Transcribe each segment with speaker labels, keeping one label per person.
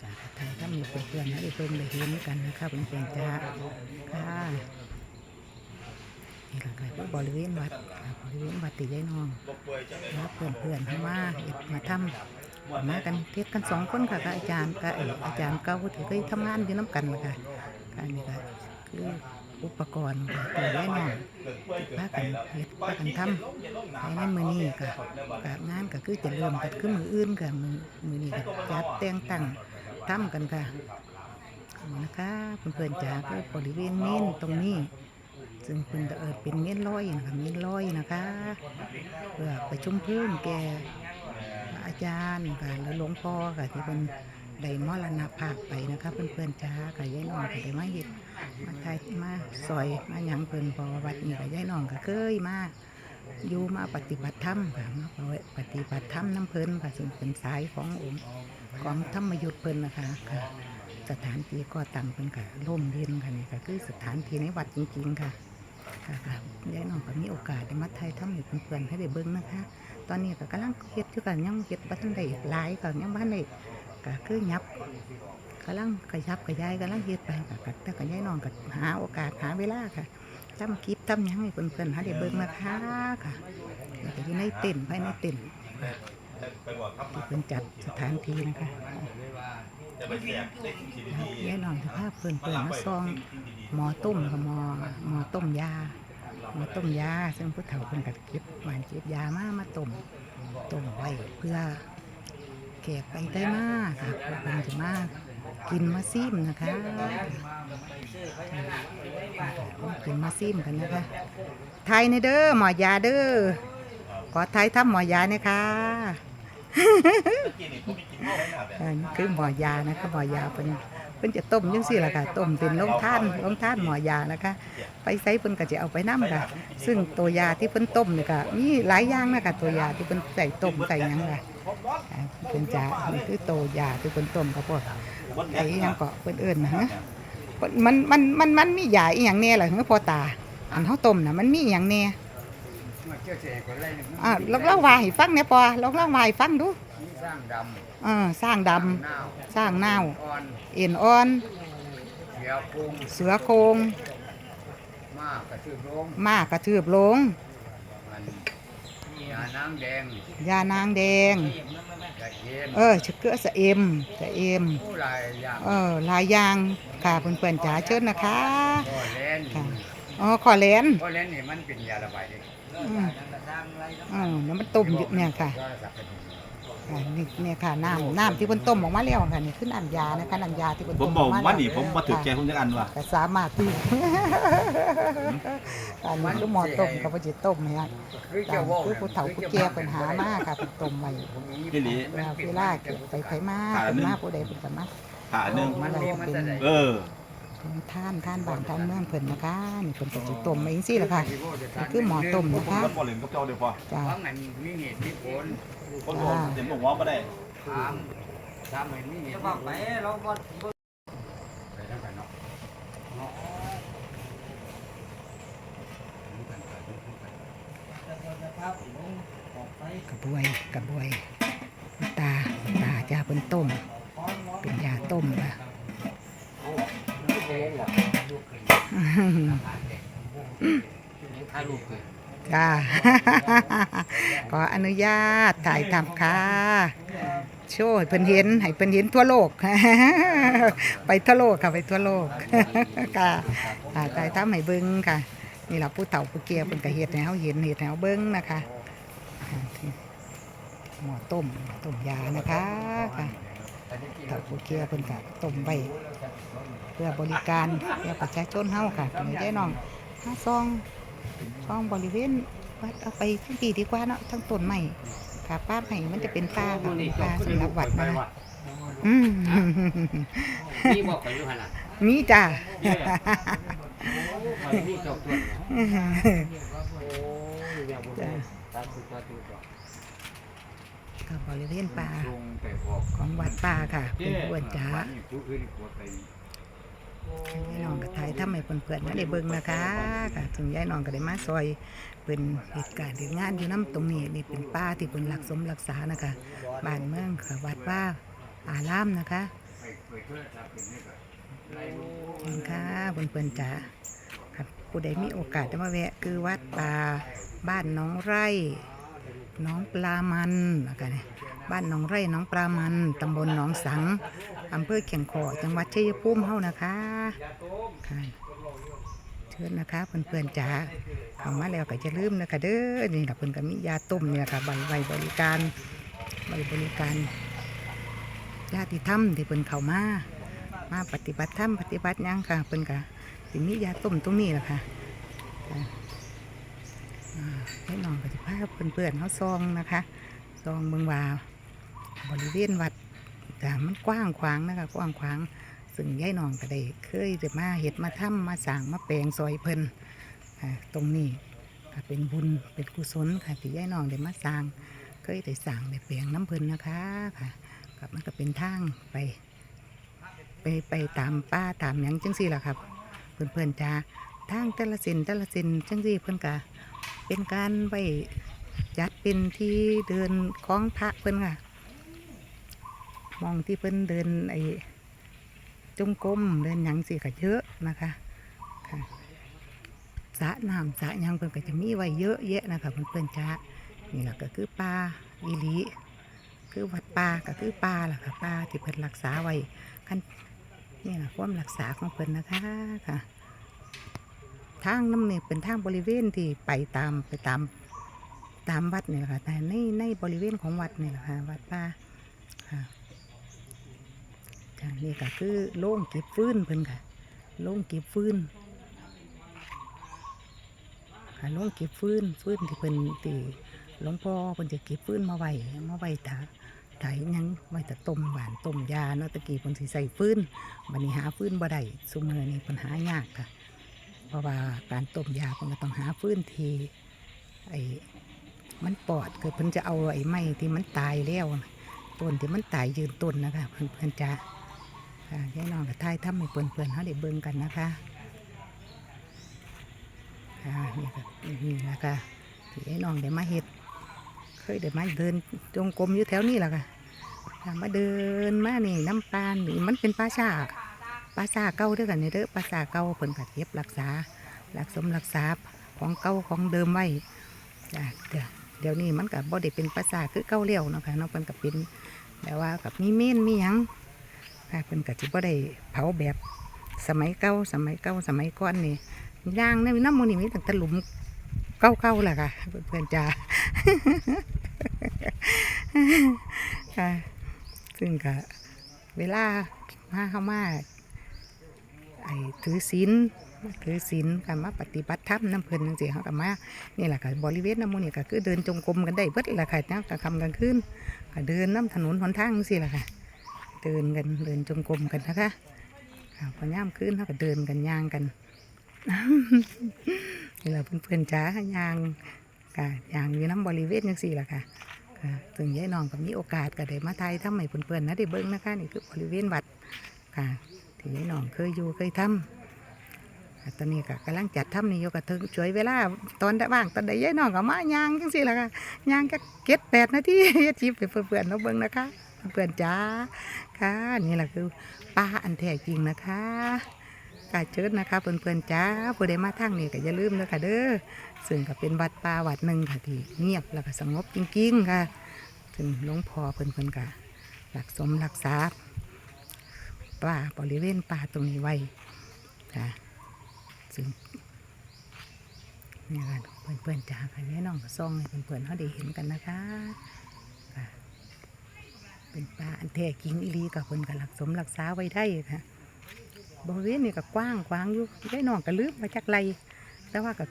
Speaker 1: จ้าไทยถ้ามีเพื่อนๆนะได้เพิ่งได้เห็นกันนะครับเพื่อนๆจ้าค่ะนี่แหละค่ะบริเวณวัดบริเวณวัดติยายนองแล้วเพื่อนๆเข้ามาเอ็ดมาทำมากันเทศกันสองคนค่ะกับอาจารย์กับเอออาจารย์เก่าที่เคยทำงานอยู่น้ำกันนะคะค่ะ ปกรณ์ค่ะติยายนองพากันเฮ็ดพากันทำภายในมือนี้ก็กับงานก็คือจะเริ่มกันคือมืออื่นค่ะมือมือนี้ก็จัดแต่งตั้งทำกันค่ะนะคะเพื่อนๆจ๋าก็บริเวณเมนตรงนี้ซึ่งเป็นเออเป็นเมนลอยนะคะเมนลอยนะคะเพื่อประชุมเพิ่มแก่อาจารย์ค่ะแล้วหลวงพ่อค่ะที่เป็นได้มรณภาพไปนะคะเพื่อนๆจ๋าค่ะยายน้องก็ได้มาเห็ด มาไทยมาซอยมาหยังเพิ่นพอวัดนี้ค่ยายน้องก็เคยมาอยู่มาปฏิบัติธรรมค่ะมาปฏิบัติธรรมน้ำเพิ่นค่ะซึ่งเป็นสายขององค์ของธรรมยุทธเพิ่นนะคะค่ะ สถานที่ก็ตั้งเพิ่นค่ะร่มเย็นค่ะนี่ค่ะคือสถานที่ในวัดจริงๆค่ะค่ะค่ะยายน้องก็มีโอกาสได้มาไทยทำให้เพื่อนๆให้ได้เบิ่งนะคะ ตอนนี้ก็กำลังเฮ็ดอยู่กันยังเฮ็ดบ่ทันได้หลายก็ยังบ่ทันได้ก็คือยับ กำลังขยับขยายกำลังเฮ็ดไปค่ะก็แต่ก็ยายน้องก็หาโอกาสหาเวลาค่ะทำคลิปทำยังให้เพื่อนๆหาได้เบิ่งนะคะค่ะแล้วก็อยู่ในเต็นท์ภายในเต็นท์ค่ะที่เพิ่นจัดสถานที่นะคะยายน้องสภาพเปิ่นเปิ่นมาซองหมอต้มกับหมอหมอต้มยาหมอต้มยา ซึ่งผู้เฒ่าเพิ่นก็เก็บหวานเก็บยามามาต้มต้มไว้เพื่อแขกไปได้มากค่ะเพื่อเพิ่นจะมาก กินมาซิมนะคะกินมาซิมกันนะคะ ไทยในเด้อหมอยาเด้อขอไทยทำหมอยาเนี่ยค่ะนี่คือหมอยานะคะหมอยาเป็นเพิ่นจะต้มยังสี่ละค่ะต้มเป็นลงท่านลงท่านหมอยานะคะ ไปใส่เพิ่นก็จะเอาไปน้ำค่ะ ซึ่งตัวยาที่เพิ่นต้มเนี่ยก็มีหลายอย่างนะคะตัวยาที่เพิ่นใส่ต้มใส่ยังค่ะเพิ่นจะนี่คือตัวยาที่เพิ่นต้มกับพวก ไอ้หยังก็เพิ่นเอิ้นนะฮะมันมันมันมันมียาอีหยังแน่ล่ะเฮ้อพ่อตา อันเฮาต้มน่ะมันมีอีหยังแน่อ่าลองเล่าว่าให้ฟังแหน่ปอลองเล่าว่าให้ฟังดู
Speaker 2: สร้างด
Speaker 1: เออสร้างดำำ
Speaker 2: น้าว
Speaker 1: สร้างนาว
Speaker 2: อ่อน
Speaker 1: เอ็นอ่อน
Speaker 2: เสียปรุง
Speaker 1: เสือโครง
Speaker 2: มากกระชืบลง
Speaker 1: มากกระทืบลง
Speaker 2: มันยาน้ำแดง
Speaker 1: ยานางแดง
Speaker 2: กระเทียม
Speaker 1: เออชะเกลือสะเอ็มสะเอ็ม
Speaker 2: ผู้หลายอย่าง
Speaker 1: เออหลายอย่างค่ะเพื่อนๆจ๋าเชิญนะคะ
Speaker 2: พ่อเล่น
Speaker 1: ค่ะ อ๋อขอแลน
Speaker 2: พ่อเล่นนี่มันเป็นยาระบายเด็ก
Speaker 1: อืมเออน้ำมันต้มอยู่เนี่ยค่ะ
Speaker 2: ก็สับเป็น
Speaker 1: อ่านี่เนี่ยค่ะน้ำน้ำที่เพิ่นต้มออกมาแล้วค่ะนี่คือน้ำยานะคะน้ำยาที่เพิ่น
Speaker 3: ผม
Speaker 1: ต้ม
Speaker 3: บ
Speaker 1: อ
Speaker 3: อ
Speaker 1: อกกมา
Speaker 3: ว่า
Speaker 1: แล้ว
Speaker 3: นี่ผมมาถือแกคุณจักอันว่ะ
Speaker 1: ก็สามารถที่อันนี้คือหมอต้มกับพ่อจิต้มเนี่ย
Speaker 2: คือ
Speaker 1: ตา
Speaker 2: จะ
Speaker 1: ม
Speaker 2: ว่า
Speaker 1: คือผู้เฒ่าผู้แก่ปัญหามากค่ะเป็นต้มไว้
Speaker 3: นี่หลี
Speaker 1: เวลาเวลาเก็บไปไผมาเป็นมาผู้ใดเป็นกันมา
Speaker 3: ขาหนึ่ง
Speaker 2: มันมีมันจะได้
Speaker 3: เออ
Speaker 1: เป็นท่านท่านบ้านท่านเมืองเพิ่นนะคะนี่เพิ่นก็สิต้มไว้จังซี่ล่ะค่ะนี่คือหมอต้ม
Speaker 3: ผม
Speaker 1: นะคะ
Speaker 3: ก็บอลเล่นกับเจ้าเดี๋ยวพอ
Speaker 1: จ้า
Speaker 2: เพราะมันมีเหตุมีผล
Speaker 3: คนบอกเห็นบอกว่าไม่ได้
Speaker 2: ถามถามมันมีเหตุมีผลไปเราก็ไปทางกันเนาะ
Speaker 1: กระบวยกระบวยตาตาจ้าเพิ่นต้ม เป็นยาต้มค่ะ
Speaker 2: ถ่ายรูปเลย
Speaker 1: จ้าขออนุญาตถ่ายทำค่ะ โชว์เพิ่นเห็นให้เพิ่นเห็นทั่วโลก ไปทั่วโลกค่ะไปทั่วโลก ค่ะถ่ายทำให้เบิ่งค่ะ นี่ล่ะผู้เฒ่าผู้แก่เพิ่นก็เฮ็ดให้เฮาเห็นเฮ็ดให้เบิ่งนะคะ หมอต้มต้มยานะคะค่ะเฒ่าผู้แก่เพิ่นก็ต้มไว้เพื่อบริการเพื่อประชาชนเฮาค่ะเป็นได้น้องห้าซอง ซองบริเวณวัดเอาไปทั้งปีดีกว่าเนาะทั้งต้นใหม่ค่ะป้าใหม่มันจะเป็นป้าค่ะเป็นป้าสำหรับวัดนะอืม
Speaker 2: นี่บอกไปอยู่ขนาด
Speaker 1: มีจ้า
Speaker 2: นี่จบตัว
Speaker 1: จ้า
Speaker 2: ตัดสุดตัดสุดก่อน
Speaker 1: ก็บริเวณป่า
Speaker 2: ลงไปบอก
Speaker 1: ของวัดป่าค่ะเป็นอ้วนจ้า
Speaker 2: ผู้อื่นกลัวไป
Speaker 1: ยายน้องก็ถ่ายทำให้เพื่อนๆมาได้เบิ่งนะคะค่ะถึงยายน้องก็ได้มาซอยเป็นเหตุการณ์เหตุงานอยู่น้ำตรงนี้นี่เป็นป้าที่เป็นหลักสมรักษานะคะบ้านเมืองค่ะวัดว่าอารามนะคะเห็นค่ะเพื่อนๆจ๋าครับผู้ใดมีโอกาสจะมาแวะ คือวัดป่าบ้านน้องไร่น้องปลามันนะคะเนี่ยบ้านหน้องไร่หน้องปลามัน ตำบลหนองสัง อำเภอเขียงขอจังหวัดชัยภูมิเฮานะคะค่ะเชิญนะคะเพื่อนๆจ๋าเข้ามาแล้วก็จะลืมนะคะเด้อนี่ค่ะเพิ่อนก็มียาต้มเนี่ยค่ะใบใบบริการใบบริการญาติธรรมที่เพิ่นเข้ามามาปฏิบัติธรรมปฏิบัติยังค่ะเพิ่นก็สิมียาต้มตรงนี้แหละค่ะให้น้องปฏิภาพเพื่อนๆเขาซองนะคะซองเมืองว่าบริเวณวัด แต่มันกว้างขวางนะคะกว้างขวางซึ่งยายนองก็ได้เคยจะมาเห็ดมาทำมาสางมาแปลงซอยเพิ่นตรงนี้ก็เป็นบุญเป็นกุศลค่ะที่ยายนองได้มาสางเคยได้สางได้แปลงน้ำเพิ่นนะคะค่ะกับมันก็เป็นทางไป ไปไปตามป้าตามยังจังสี่ล่ะครับเพื่อนเพื่อนๆจ้าทางแต่ละเส้นแต่ละเส้นจังสี่เพิ่นก็เป็นการไว้จัดเป็นที่เดินของพระเพิ่นค่ะ มองที่เพิ่นเดินไอ้จงกรมเดินหยังสิก็เยอะนะคะค่ะสระน้ำสระยังเพิ่นก็จะมีไว้เยอะแยะนะคะเพื่อนๆจ้านี่แหละก็คือป่าอีหลีคือวัดป่าก็คือป่าล่ะค่ะป่าที่เพิ่นรักษาไว้คันนี่แหละความรักษาของเพิ่นนะคะค่ะทางน้ำเนี่ยเป็นทางบริเวณที่ไปตามไปตามตามวัดนี่แหละค่ะแต่ในในบริเวณของวัดนี่แหละค่ะวัดป่าค่ะ จ้ะนี่ก็คือโล่งเก็บฟืนเพิ่นค่ะโล่งเก็บฟืนค่ะโล่งเก็บฟืนฟืนที่เพิ่นตีหลวงพ่อเพิ่นจะเก็บฟืนมาไว้มาไว้ถาถายยังไว้แต่ต้มหวานต้มยาเนาะตะกี้เพิ่นสิใส่ฟืนบัดนี้หาฟืนบ่ได้ซุมื้อนี้เพิ่นหายากค่ะ เพราะว่าการต้มยาเพิ่นก็ต้องหาฟืนที่ไอ้มันปอดคือเพิ่นจะเอาไอ้ไม้ที่มันตายแล้วต้นที่มันตายยืนต้นนะคะเพิ่นเพิ่นจะ ค่ะยายน้องกับทายทำให้เพื่อนๆเขาได้เบิ่งกันนะคะ ค่ะนี่ค่ะนี่นะคะที่ยายน้องได้มาเฮ็ด เคยได้มาเดินจงกรมอยู่แถวนี้แหละค่ะมาเดินมานี่น้ำปานนี่มันเป็นปลาชาปลาชาเก่าเด้วยกันนี่เด้อปลาชาเก่าเพิ่นก็เก็บรักษารักสมรักษาของเก่าของเดิมไว้จ้ะเดี๋ยวนี้มันก็บ่ได้เป็นปลาชาคือเก่าเลี้ยวนะคะเนาะเพิ่นก็เป็นแบบว่ากับมีเม่นมีหยัง ค่ะเพิ่นก็สิบ่ได้เผาแบบสมัยเก่าสมัยเก่าสมัยก่อนนี่ย่างในน้ำมันนี่มีตั้งแต่หลุมเก่าๆแหละค่ะ เพื่อนๆจ้าค่ะ ซึ่งก็เวลามาเข้ามาไอ้ถือศีลถือศีลกันมาปฏิบัติธรรมน้ำเพลินจังซี่เขาก็มานี่แหละค่ะบริเวณน้ำมันนี่ก็คือเดินจงกรมกันได้เบิดแหละค่ะนะกลางค่ำกลางคืนเดินน้ำถนนหนทางจังซี่แหละค่ะ เดินกันเดินจงกรมกันนะคะพอย่ามขึ้นเขาก็เดินกันย่างกันนี่แหละเพื่อนๆจ้าย่างค่ะย่างอยู่น้ำบริเวณยังสี่ละค่ะค่ะถึงยายน้องก็มีโอกาสก็ได้มาไทยทำให้เพื่อนๆนะได้เบิ้งนะคะนี่คือบริเวณวัดค่ะที่ยายน้องเคยอยู่เคยทำค่ะตอนนี้ก็กำลังจัดทำนี่อยู่กับถึงช่วยเวลาตอนได้ว่างตอนใดยายน้องก็มาย่างจังสี่ละค่ะย่างก็เก็ดแปดนาทีเฮ็ดชิปเพื่อนๆเราเบิ้งนะคะ เพื่อนจ้าค่ะนี่แหละคือป้าอันแท้จริงนะคะกาเชิญนะคะเพื่อนๆจ้าผู้ใดมาทางนี้ก็อย่าลืมนะคะเด้อซึ่งก็เป็นวัดป่าวัดหนึ่งค่ะที่เงียบแล้วก็สงบจริงๆค่ะซึ่งหลวงพ่อเพื่อนๆก็รักสมรักษาป่าบริเวณป่าตรงนี้ไว้ค่ะซึ่งนี่ค่ะเพื่อนๆจ้าค่ะนี่น้องก็ซ่องให้เพื่อนๆเขาได้เห็นกันนะคะ เป็นป่าอันแท้จริงอีลีกับคนก็รักสมรักษาไว้ได้ค่ะบริเวณนี่ก็กว้างกว้างอยู่ยายน้องก็ลืมมาจากไรแต่ว่าก็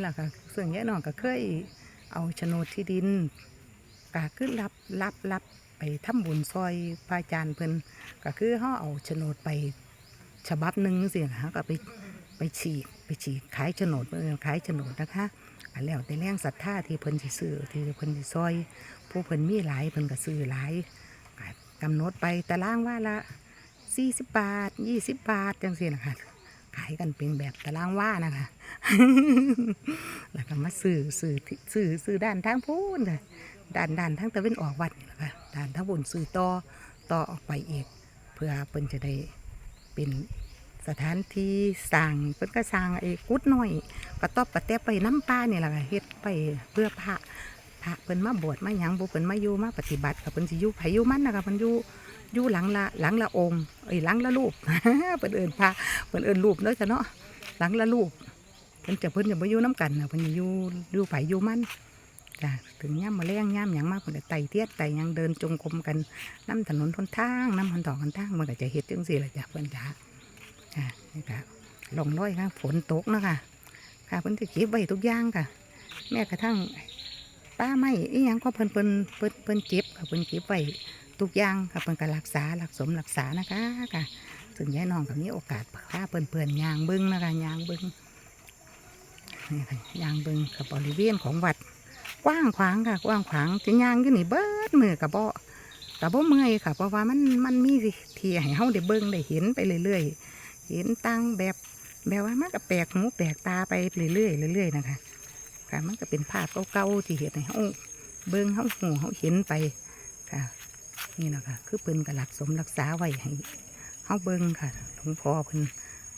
Speaker 1: หลักก็ส่วนยายน้องก็เคยเอาโฉนดที่ดินก็คือรับรับรับไปทำบุญซอยพระอาจารย์เพิ่นก็คือเขาเอาโฉนดไปฉบับหนึ่งสิค่ะก็ไปไปฉีกไปฉีกขายโฉนดขายโฉนดนะคะแล้วแต่แรงศรัทธาที่เพิ่นสิซื้อที่เพิ่นสิซอย ผู้เพิ่นมีหลายเพิ่นก็ซื้อหลาย กำหนดไปตารางว่าละสี่สิบบาทยี่สิบบาทจังซี่นะคะขายกันเป็นแบบตารางว่านะคะ แล้วก็มาซื้อซื้อที่อซื้อด้านทางพูนค่ะด้านด้านทางตะเวนออกวัดนี่แหละคะด้านทางบนซื้อต่อต่อออกไปอีก เพื่อเพิ่นจะได้เป็นสถานที่สร้างเพิ่นก็สร้างไอ้กุดน้อยกระต๊อบกระแตบไปน้ำป้าเนี่แหละค่ะเฮ็ดไปเพื่อพระ พระเพิ่นมาบวชมาหยังบ่เพิ่นมาอยู่มาปฏิบัติค่ะเพิ่นสิอยู่ไผอยู่มันนะคะเพิ่นอยู่อยู่หลังละหลังละองค์เอ้ยหลังละรูป เพิ่นเอิ้นพระเพิ่นเอิ้นรูปเด้อจ้ะเนาะหลังละรูปเพิ่นจะเพิ่นจะบ่อยู่นํกันน่ะเพิ่นอยู่อยู่ไผอยู่มันจ้ะถึงย่ามาแรงย่ามหยังมาเพิ่นก็ไต่เทียดไต่หยังเดินจงกรมกันนํถนนทนทางนํหันตอกหันทางมันก็จะเฮ็ดจังซี่ล่ะจ้ะเพิ่นจ้ะค่ะนี่ค่ะลงร้อยค่ะฝนตกนะคะค่ะเพิ่นจะเก็บไว้ทุกอย่างค่ะ แม้กระทั่ง ป้าไม้อีหยังก็เพิ่นเพิ่นเพิ่นเพิ่นเก็บค่ะเพิ่นเก็บไว้ทุกอย่างค่ะเพิ่นก็รักษารักสมรักษานะคะค่ะซึ่งยายน้องก็มีโอกาสพาเพิ่นเพิ่นยางบิ้งนะคะยางบิ้งนี่ค่ะยางบิ้งกับบริเวณของวัด กว้างขวางค่ะ กว้างขวางจะยางอยู่นี่เบิดมือกับบ่กับบ่เมื่อยค่ะ เพราะว่ามันมันมีที่ให้เฮาได้เบิ่งได้เห็นไปเรื่อยๆเห็นตั้งแบบแบบว่ามันก็แปลกหูแปลกตาไปเรื่อยๆเรื่อยๆนะคะ ค่ะ มันก็เป็นภาพเก่าๆที่เห็นให้เฮาเบิ่งเฮาหูเฮาเห็นไปค่ะ นี่นะคะคือเพิ่นก็รักสมรักษาไว้ให้เฮาเบิ่งค่ะหลวงพ่อเพิ่น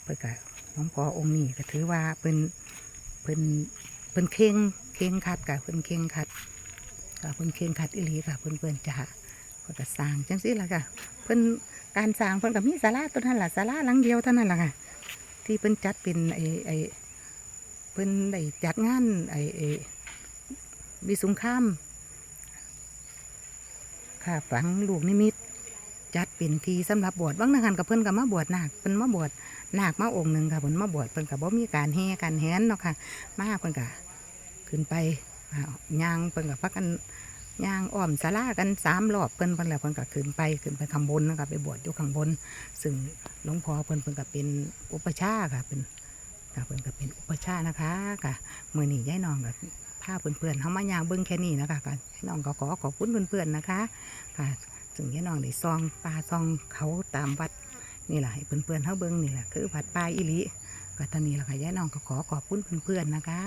Speaker 1: เพิ่นก็หลวงพ่อองค์นี้ก็ถือว่าเพิ่นเพิ่นเพิ่นเข่งเข่งขัดค่ะเพิ่นเข่งขัดค่ะเพิ่นเข่งขัดอีหลีค่ะเพิ่นเพิ่นจะเพิ่นก็สร้างจังซี่ล่ะค่ะ เพิ่นการสร้างเพิ่นก็มีศาลาตัวนั้นล่ะศาลาหลังเดียวเท่านั้นล่ะค่ะ ที่เพิ่นจัดเป็นไอ้ไอ้ เพิ่นได้จัดงานไอ้ไอ้วิสุงข้ามค่ะฝังลูกนิมิต จัดเป็นทีสำหรับบวชบางนันกับเพิ่อนก็มาบวชนาคเพิ่นมาบวชนาคมาองค์หนึ่งค่ะเพิ่นมาบวชเพิ่นก็บ่มีการแห่การแหนเนาะค่ะ มาเพิ่นก็ขึ้นไปย่างเพิ่นก็พักกันย่างอ้อมศาลากันสามรอบเพิ่นเพิ่นแล้วเพิ่นก็ขึ้นไปขึ้นไปข้างบนนะคะไปบวชอยู่ข้างบน ซึ่งหลวงพ่อเพิ่นเพิ่นก็เป็นอุปชาค่ะเป็น ค่ะเพิ่นก็เป็นอุปชานะคะค่ะมื้อนี้ยายน้องก็พาเพื่อนๆเฮามายางเบิ่งแค่นี้นะคะค่ะยายน้องก็ขอขอบคุณเพื่อนๆนะคะ ค่ะซึ่งยายน้องได้ซองปลาซองเขาตามวัดนี่แหละให้เพื่อนๆเฮาเบิ่งนี่แหละคือวัดป่ายอิลิก็ตอนนี้แหละค่ะยายน้องก็ขอขอบคุณเพื่อนๆนะคะ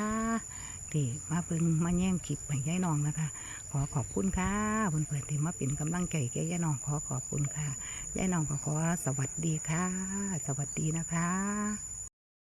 Speaker 1: ที่มาเบิ่งมาแย่งคลิปให้ยายน้องนะคะ ขอขอบคุณค่ะเพื่อนๆที่มาเป็นกำลังใจแก่ยายน้องขอขอบคุณค่ะยายน้องก็ขอสวัสดีค่ะ สวัสดีนะคะ